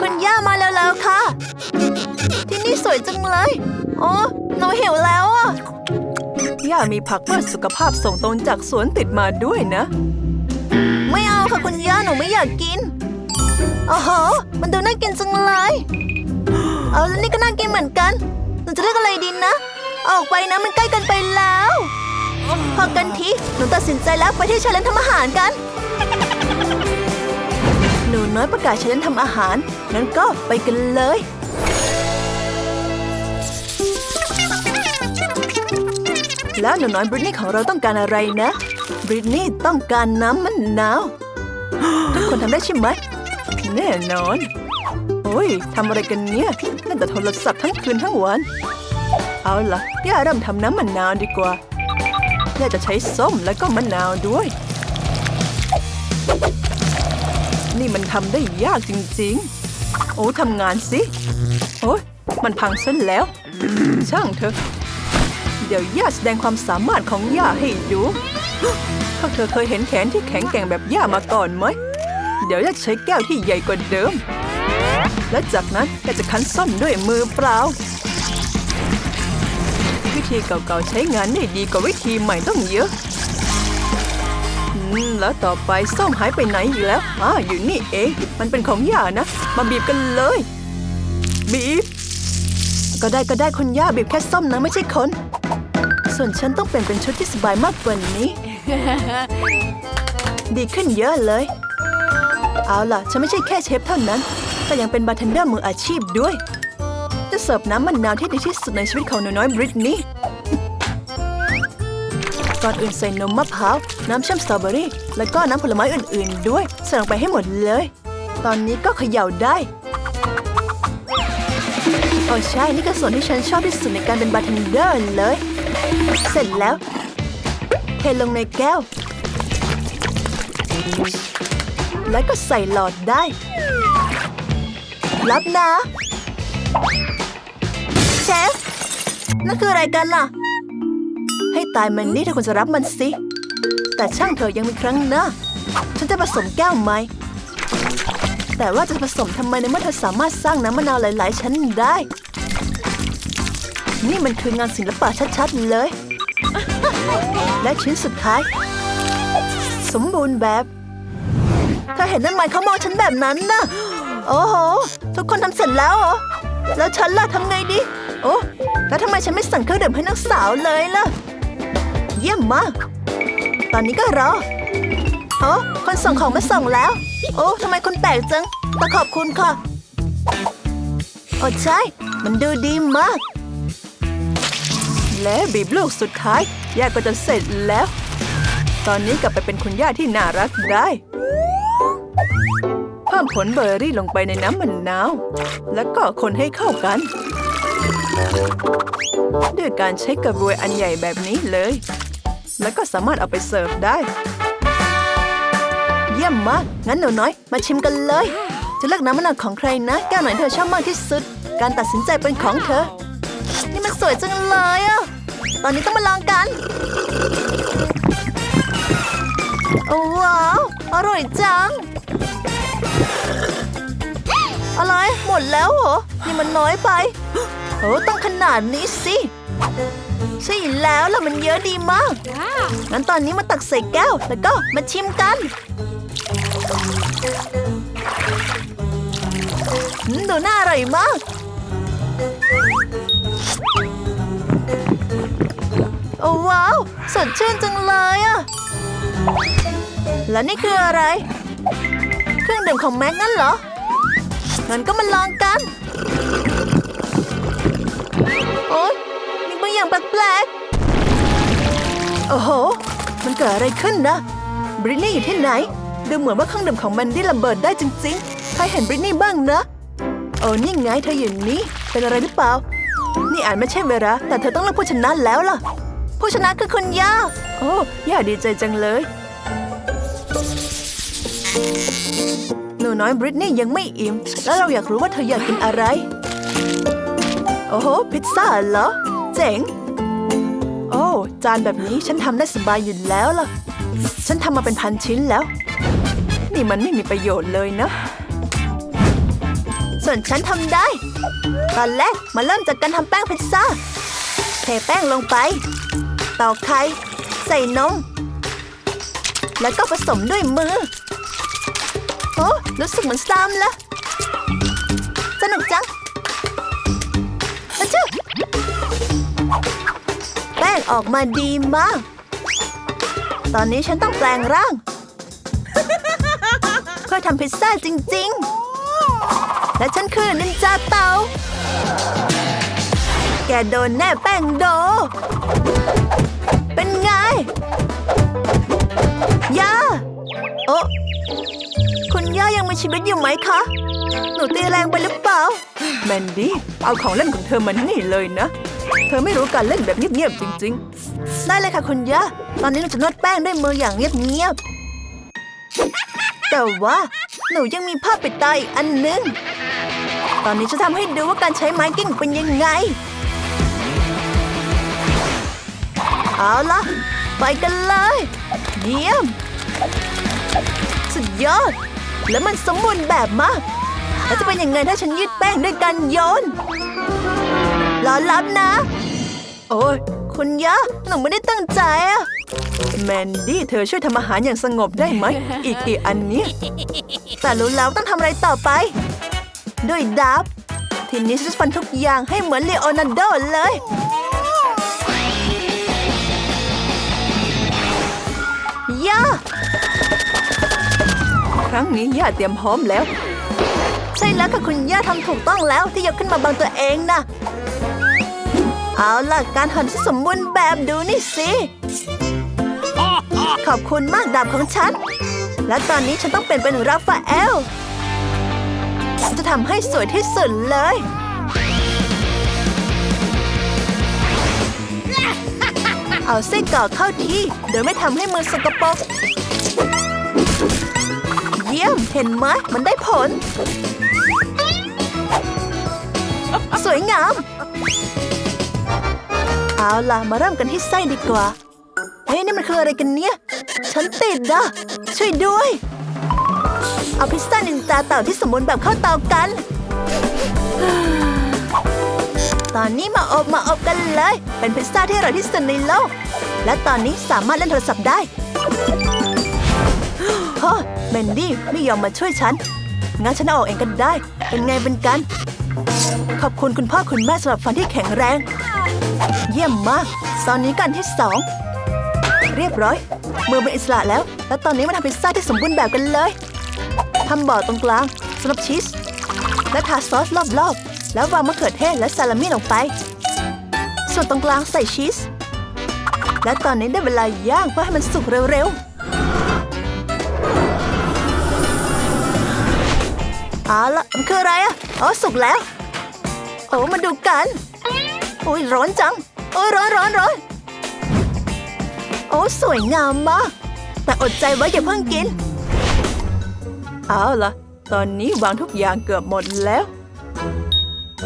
คุณย่ามาแล้วๆค่ะ ที่นี่สวยจังเลย โอ้หนูหิวแล้วอะ ย่ามีผักเพื่อสุขภาพส่งตรงจากสวนติดมาด้วยนะ ไม่เอาค่ะคุณย่าหนูไม่อยากกินโอ้โหมันดูน่ากินจังเลย เอาแล้วนี่ก็น่ากินเหมือนกัน หนูจะเลือกอะไรดีนะ ออกไปนะมันใกล้กันไปแล้ว พอกันที หนูตัดสินใจแล้วไปที่ชาเลนทำอาหารกันห น้อยประกาศชาเลนทำอาหาร งั้นก็ไปกันเลย แล้วหนูน้อยบริตนี่ของเราต้องการอะไรนะ บริตนี่ต้องการน้ำมะนาว ทุกคนทำได้ใช่ไหม แน่นอน โอ้ยทำอะไรกันเนี่ยเล่นแต่โทรศัพท์ทั้งคืนทั้งวัน เอาล่ะย่าเริ่มทำน้ำมะนาวดีกว่าย่าจะใช้ส้มแล้วก็มะนาวด้วย นี่มันทำได้ยากจริงๆ โอ้ทำงานสิโอ้ยมันพังซะแล้ว ช่างเถอะ เดี๋ยวย่าแสดงความสามารถของย่าให้ดูพวกเธอเคยเห็นแขนที่แข็งแกร่งแบบย่ามาก่อนไหม เดี๋ยวย่าจะใช้แก้วที่ใหญ่กว่าเดิม และจากนั้นย่าจะคั้นส้มด้วยมือเปล่า วิธีเก่าๆใช้งานได้ดีกว่าวิธีใหม่ต้องเยอะ แล้วต่อไปส้มหายไปไหนอีกแล้วอ่าอยู่นี่เองมันเป็นของย่านะ มาบีบกันเลย บีบ ก็ได้ก็ได้คุณย่าบีบแค่ส้มนะไม่ใช่คน ส่วนฉันต้องเปลี่ยนเป็นชุดที่สบายมากกว่านี้ ดีขึ้นเยอะเลย เอาล่ะ ฉันไม่ใช่แค่เชฟเท่านั้น แต่ยังเป็นบาร์เทนเดอร์มืออาชีพด้วย จะเสิร์ฟน้ำมะนาวที่ดีที่สุดในชีวิตของหนูน้อยบริตนี่ ก่อนอื่นใส่นมมะพร้าว น้ำเชื่อมสตรอเบอรี่ แล้วก็น้ำผลไม้อื่นๆ ด้วย ใส่ลงไปให้หมดเลย ตอนนี้ก็เขย่าได้ โอ้ใช่ นี่ก็ส่วนที่ฉันชอบที่สุดในการเป็นบาร์เทนเดอร์เลย เสร็จแล้ว เทลงในแก้ว แล้วก็ใส่หลอดได้ รับนะ เชฟนั่นคืออะไรกันล่ะ ให้ตายมันนี่ถ้าคุณจะรับมันสิ แต่ช่างเถอะยังมีครั้งหน้า ฉันจะผสมแก้วไหม แต่ว่าจะผสมทำไมในเมื่อเธอสามารถสร้างน้ำมะนาวหลาย ๆ ชั้นได้ นี่มันคืองานศิลปะชัด ๆ เลย และชิ้นสุดท้าย สมบูรณ์แบบเธอเห็นนั่นไหมเขามองฉันแบบนั้นนะโอ้โห ทุกคนทำเสร็จแล้วเหรอ แล้วฉันล่ะทำไงดี โอ้ แล้วทำไมฉันไม่สั่งเครื่องดื่มให้นักสาวเลยล่ะ ยี่ยมมาก ตอนนี้ก็รอโอ้คนส่งของมาส่งแล้ว โอ้ทำไมคุณแปลกจังแต่ขอบคุณค่ะ โอ้ใช่ มันดูดีมาก และบีบลูกสุดท้าย ย่าก็จะเสร็จแล้ว ตอนนี้กลับไปเป็นคุณย่าที่น่ารักได้ เพิ่มผลเบอร์รี่ลงไปในน้ำมะนาว แล้วก็คนให้เข้ากัน ด้วยการใช้กระบวยอันใหญ่แบบนี้เลย แล้วก็สามารถเอาไปเสิร์ฟได้ เยี่ยมมาก งั้นหนูน้อย มาชิมกันเลย จะเลือกน้ำมะนาวของใครนะแก้วไหนเธอชอบมากที่สุด การตัดสินใจเป็นของเธอ นี่มันสวยจังเลยอะตอนนี้ต้องมาลองกัน โอ้ว้าว อร่อยจัง อะไร หมดแล้วเหรอ นี่มันน้อยไปโอ้ต้องขนาดนี้สิ ใช่แล้วล่ะมันเยอะดีมากงั้นตอนนี้มาตักใส่แก้ว แล้วก็มาชิมกันอืมดูน่าอร่อยมาก โอ้ว้าว สดชื่นจังเลยอะแล้วนี่คืออะไร เครื่องดื่มของแม็กนั่นเหรองั้นก็มาลองกัน อย่างแปลกๆ โอ้โห มันเกิดอะไรขึ้นนะ บริตนี่อยู่ที่ไหน ดูเหมือนว่าเครื่องดื่มของมันได้ระเบิดได้จริงๆ ใครเห็นบริตนี่บ้างนะโอ้นี่ไงเธออยู่นี่เป็นอะไรหรือเปล่า นี่อาจไม่ใช่เวลาแต่เธอต้องเลือกผู้ชนะแล้วล่ะ ผู้ชนะคือคุณย่า โอ้ย่าดีใจจังเลย หนูน้อยบริตนี่ยังไม่อิ่ม แล้วเราอยากรู้ว่าเธออยากกินอะไร โอ้โห พิซซ่าเหรอ เจ๋ง โอ้ จานแบบนี้ฉันทำได้สบายอยู่แล้วล่ะ ฉันทำมาเป็นพันชิ้นแล้ว นี่มันไม่มีประโยชน์เลยนะส่วนฉันทำได้ตอนแรกมาเริ่มจากการทำแป้งพิซซ่า เทแป้งลงไปตอกไข่ใส่นม แล้วก็ผสมด้วยมือ โอ้ รู้สึกเหมือนสลามละสนุกจัง แป้งออกมาดีมาก ตอนนี้ฉันต้องแปลงร่าง เพื่อทำพิซซ่าจริง ๆ และฉันคือนินจาเตา แกโดนแน่แป้งโด เป็นไงย่าโอ้คุณย่ายังมีชีวิตอยู่ไหมคะ หนูตีแรงไปหรือเปล่า แมนดี้ เอาของเล่นของเธอมานี่เลยนะ เธอไม่รู้การเล่นแบบเงียบๆจริง ๆ ได้เลยค่ะคุณย่าตอนนี้หนูจะนวดแป้งด้วยมืออย่างเงียบๆแต่ว่าหนูยังมีผ้าปิดตาอีกอันนึง ตอนนี้จะทำให้ดูว่าการใช้ไม้กิ้งเป็นยังไง เอาล่ะ ไปกันเลย เยี่ยม สุดยอด แล้วมันสมบูรณ์แบบมาก แล้วจะเป็นยังไงถ้าฉันยืดแป้งด้วยการโยน รอรับนะ โอ้ยคุณย่าหนูไม่ได้ตั้งใจอะแมนดี้เธอช่วยทำอาหารอย่างสงบได้ไหม อีกกี่อันเนี้ยแต่รู้แล้วต้องทำอะไรต่อไป ด้วยดาบทีนี้ฉันจะฟันทุกอย่างให้เหมือนเลโอนาร์โดเลย ย่า ครั้งนี้ย่าเตรียมพร้อมแล้ว ใช่แล้วค่ะคุณย่าทำถูกต้องแล้วที่ยกขึ้นมาบังตัวเองนะ เอาล่ะการหั่นที่สมบูรณ์แบบดูนี่สิ ขอบคุณมากดาบของฉัน และตอนนี้ฉันต้องเปลี่ยนเป็นราฟาเอล จะทำให้สวยที่สุดเลย เอาไส้กรอกเข้าที่ โดยไม่ทำให้มือสกปรกเยี่ยมเห็นไหมมันได้ผล สวยงาม เอาล่ะมาเริ่มกันที่ไส้ดีกว่า เฮ้ยนี่มันคืออะไรกันเนี่ย ฉันติดอะช่วยด้วย เอาพิซซ่าหนินจาเต่าที่สมบูรณ์แบบเข้าเตากัน ตอนนี้มาอบมาอบกันเลย เป็นพิซซ่าที่อร่อยที่สุดในโลก และตอนนี้สามารถเล่นโทรศัพท์ได้ฮะเบนดี้ไม่ยอมมาช่วยฉัน งั้นฉันเอาออกเองก็ได้ เป็นไงเป็นกัน ขอบคุณคุณพ่อคุณแม่สำหรับฟันที่แข็งแรง เยี่ยมมาก ตอนนี้กันที่สองเรียบร้อย มือเป็นอิสระแล้ว และตอนนี้มาทำพิซซ่าที่สมบูรณ์แบบกันเลยทำบ่อตรงกลางสำหรับชีส และทาซอสรอบๆ แล้ววางมะเขือเทศและซาลามี่ลงไป ส่วนตรงกลางใส่ชีส และตอนนี้ได้เวลาย่างเพื่อให้มันสุกเร็วๆเอาละมันคืออะไรอะอ๋อสุกแล้ว โอ้มาดูกัน โอ้ยร้อนจัง โอ้ยร้อนร้อนร้อนโอ้สวยงามมาก แต่อดใจไว้อย่าเพิ่งกิน เอาล่ะ ตอนนี้วางทุกอย่างเกือบหมดแล้ว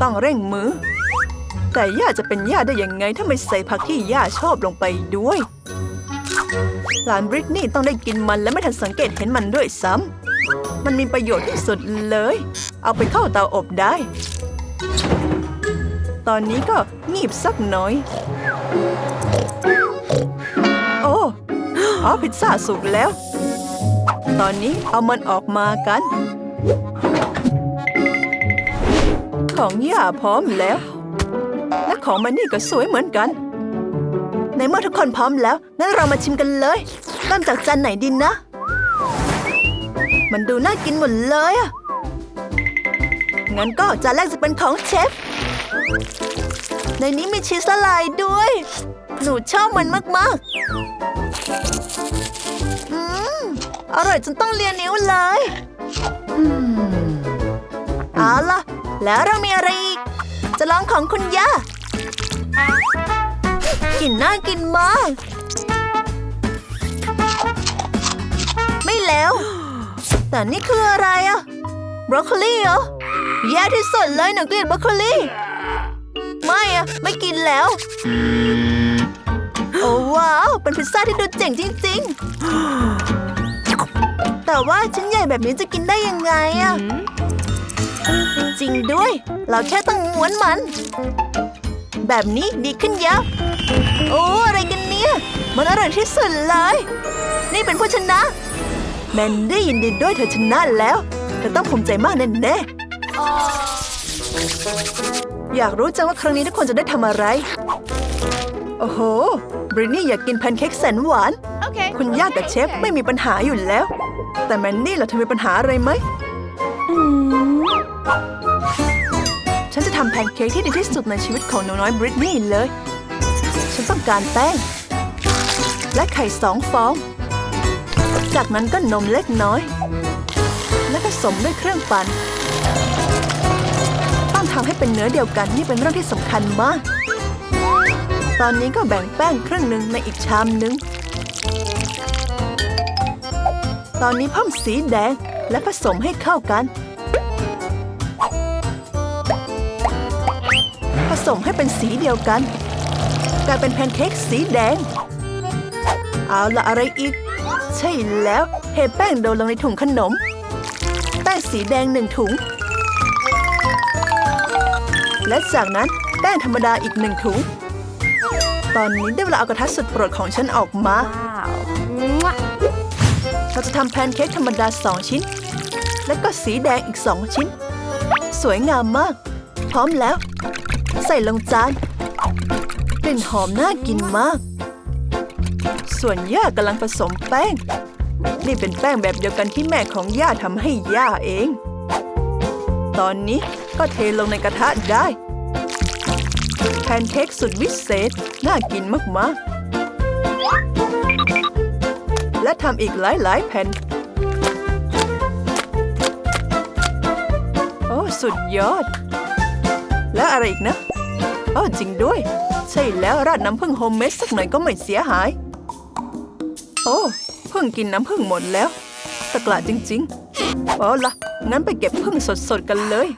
ต้องเร่งมือ แต่ย่าจะเป็นย่าได้ยังไง ถ้าไม่ใส่ผักที่ย่าชอบลงไปด้วย หลานบริตนี่ต้องได้กินมันและไม่ทันสังเกตเห็นมันด้วยซ้ำมันมีประโยชน์ที่สุดเลย เอาไปเข้าเตาอบได้ ตอนนี้ก็งีบสักหน่อย โอ้อ๋อพิซซ่าสุกแล้ว ตอนนี้เอามันออกมากัน ของย่าพร้อมแล้ว และของมันนี่ก็สวยเหมือนกัน ในเมื่อทุกคนพร้อมแล้ว งั้นเรามาชิมกันเลยเริ่มจากจานไหนดีนะ มันดูน่ากินหมดเลยอะงั้นก็จานแรกจะเป็นของเชฟ ในนี้มีชีสละลายด้วย หนูชอบมันมากๆ อืม อร่อยจนต้องเลียนิ้วเลยอืมเอาล่ะ แล้วเรามีอะไรอีก จะลองของคุณย่ากลิ่นน่ากินมาก ไม่แล้ว แต่นี่คืออะไรอะบรอกโคลีเหรอแย่ที่สุดเลยหนูเกลียดบรอกโคลี ไม่อะไม่กินแล้ว โอ้ว้าว เป็นพิซซ่าที่ดูเจ๋งจริง ๆ แต่ว่าชิ้นใหญ่แบบนี้จะกินได้ยังไงอะจจริงด้วย เราแค่ต้องม้วนมัน แบบนี้ดีขึ้นเยอะ โอ้อะไรกันเนี่ย มันอร่อยที่สุดเลย นี่เป็นผู้ชนะ แมนดี้ยินดีด้วยเธอชนะแล้ว เธอต้องภูมิใจมากแน่ๆ อยากรู้จังว่าครั้งนี้ทุกคนจะได้ทำอะไร โอ้โห บรินนี่อยากกินแพนเค้กแสนหวาน Okay. คุณย่ากับเชฟไม่มีปัญหาอยู่แล้ว แต่แมนนี่ล่ะเธอมีปัญหาอะไรไหม ฉันจะทำแพนเค้กที่ดีที่สุดในชีวิตของหนูน้อยบริตนี่เลย ฉันต้องการแป้ง และไข่สองฟอง จากนั้นก็นมเล็กน้อย และผสมด้วยเครื่องปั่นต้อง ทำให้เป็นเนื้อเดียวกันนี่เป็นเรื่องที่สำคัญมาก ตอนนี้ก็แบ่งแป้งครึ่งหนึ่งในอีกชามหนึ่ง ตอนนี้เพิ่มสีแดงและผสมให้เข้ากัน ผสมให้เป็นสีเดียวกัน กลายเป็นแพนเค้กสีแดง เอาละอะไรอีก ใช่แล้วเทแป้งโดนลงในถุงขนม แป้งสีแดงหนึ่งถุง และจากนั้นแป้งธรรมดาอีกหนึ่งถุง ตอนนี้ได้เวลาเอากระทะสุดโปรดของฉันออกมา เราจะทำแพนเค้กธรรมดา2ชิ้น และก็สีแดงอีก2ชิ้น สวยงามมาก พร้อมแล้ว ใส่ลงจานกลิ่นหอมน่ากินมาก ส่วนย่ากำลังผสมแป้ง นี่เป็นแป้งแบบเดียวกันที่แม่ของย่าทำให้ย่าเอง ตอนนี้ก็เทลงในกระทะได้ แพนเค้กสุดวิเศษ น่ากินมากๆ และทำอีกหลายๆแผ่น โอ้ สุดยอด แล้วอะไรอีกนะโอ้จริงด้วย ใช่แล้วราดน้ำผึ้งโฮมเมดสักหน่อยก็ไม่เสียหาย โอ้เพิ่งกินน้ำผึ้งหมดแล้ว ตะกละจริงๆ เอาละ งั้นไปเก็บผึ้งสดๆกันเลย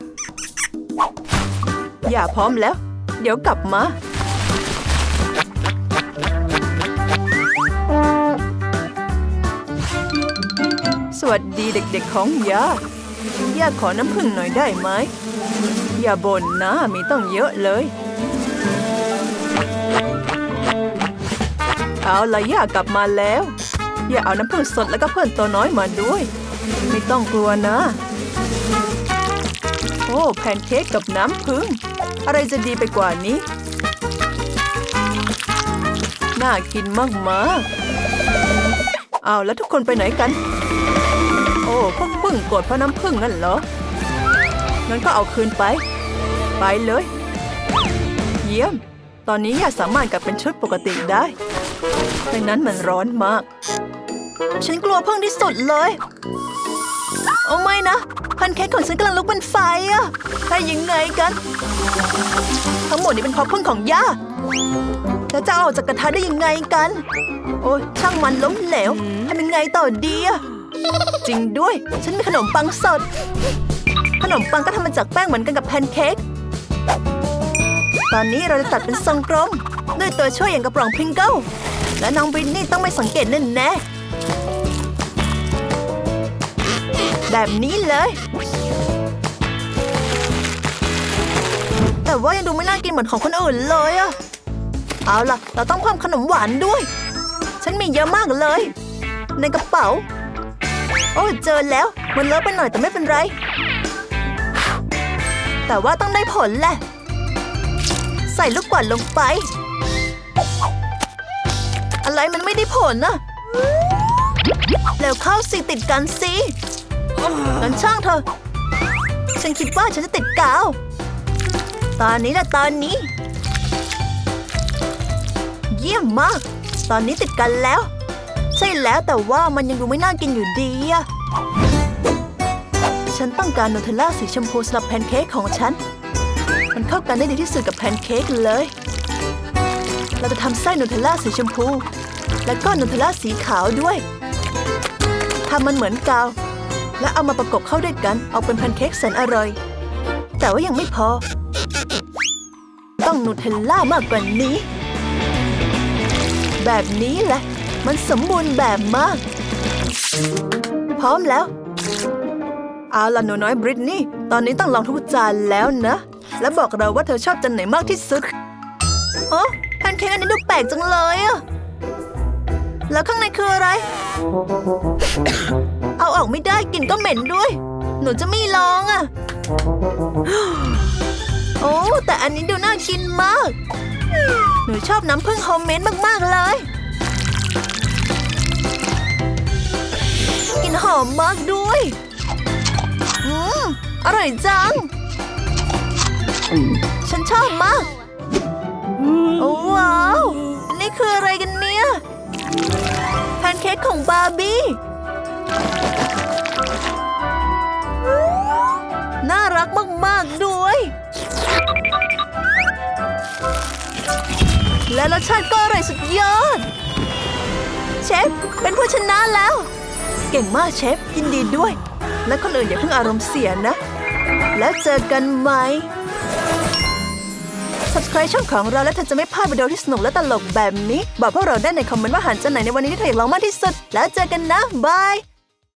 อย่าพร้อมแล้ว เดี๋ยวกลับมา สวัสดีเด็กๆของย่าย่าขอน้ำผึ้งหน่อยได้ไหม อย่าบ่นนะมีต้องเยอะเลย เอาละย่ากลับมาแล้วย่าเอาน้ำผึ้งสดแล้วก็เพื่อนตัวน้อยมาด้วย ไม่ต้องกลัวนะ โอ้แพนเค้กกับน้ำผึ้งอะไรจะดีไปกว่านี้ น่ากินมากๆเอาแล้วทุกคนไปไหนกัน โอ้พวกพึ่งโกรธเพราะน้ำผึ้งนั่นเหรองั้นก็เอาคืนไป ไปเลย เยี่ยม ตอนนี้ย่าสามารถกลับเป็นชุดปกติได้ในนั้นมันร้อนมาก ฉันกลัวพึ่งที่สุดเลย โอ้ไม่นะพันเค้กของฉันกำลังลุกเป็นไฟอะได้ยังไงกัน ทั้งหมดนี้เป็นเพราะพึ่งของย่าแล้วจะเอาออกจากกระทะได้ยังไงกัน โอ้ยช่างมันล้มเหลวทำยังไงต่อดีอะจริงด้วย ฉันมีขนมปังสด ขนมปังก็ทำมาจากแป้งเหมือนกันกับแพนเค้กตอนนี้เราจะตัดเป็นทรงกลมด้วยตัวช่วยอย่างกระป๋องพริงเกิลและน้องบรินนี่ต้องไม่สังเกตแน่แน่ แบบนี้เลย แต่ว่ายังดูไม่น่ากินเหมือนของคนอื่นเลยอะเอาล่ะ เราต้องเพิ่มขนมหวานด้วย ฉันมีเยอะมากเลย ในกระเป๋า โอ้เจอแล้ว มันเลอะไปหน่อยแต่ไม่เป็นไร แต่ว่าต้องได้ผลแหละ ใส่ลูกกวาดลงไป อะไรมันไม่ได้ผลน่ะแล้วเข้าสิติดกันสิ งั้นช่างเถอฉันคิดว่าฉันจะติดกาว ตอนนี้นะตอนนี้ เยี่ยมมาก ตอนนี้ติดกันแล้ว ใช่แล้วแต่ว่ามันยังดูไม่น่ากินอยู่ดีอะฉันต้องการนูเทลล่าสีชมพูสำหรับแพนเค้กของฉัน มันเข้ากันได้ดีที่สุดกับแพนเค้กเลย เราจะทำไส้นูเทลล่าสีชมพู และก็นูเทลล่าสีขาวด้วยทำมันเหมือนกาว และเอามาประกบเข้าด้วยกันออกเป็นแพนเค้กแสนอร่อย แต่ว่ายังไม่พอ ต้องนูเทลล่ามากกว่านี้ แบบนี้แหละ มันสมบูรณ์แบบมาก พร้อมแล้ว เอาล่ะหนูน้อยบริตนี่ ตอนนี้ต้องลองทุกจานแล้วนะ และบอกเราว่าเธอชอบจานไหนมากที่สุดโอ้แพนเค้กอันนี้ดูแปลกจังเลยอะแล้วข้างในคืออะไร ออกไม่ได้กลิ่นก็เหม็นด้วย หนูจะไม่ลองอะโอ้ แต่อันนี้ดูน่ากินมาก หนูชอบน้ำผึ้งโฮมเมดมาก ๆ เลยกลิ่นหอมมากด้วย อืม อร่อยจัง ฉันชอบมาก โอ้ว้าว นี่คืออะไรกันเนี่ย แพนเค้กของบาร์บี้ น่ารักมากด้วย และรสชาติก็อร่อยสุดยอด เชฟ เป็นผู้ชนะแล้ว เก่งมากเชฟ ยินดีด้วย และคนอื่นอย่าเพิ่งอารมณ์เสียนะ แล้วเจอกันไหม subscribe ช่องของเราและเธอจะไม่พลาดวิดีโอที่สนุกและตลกแบบนี้ บอกพวกเราได้ในคอมเมนต์ว่าอาหารจานไหนในวันนี้ที่เธออยากลองมากที่สุด แล้วเจอกันนะบาย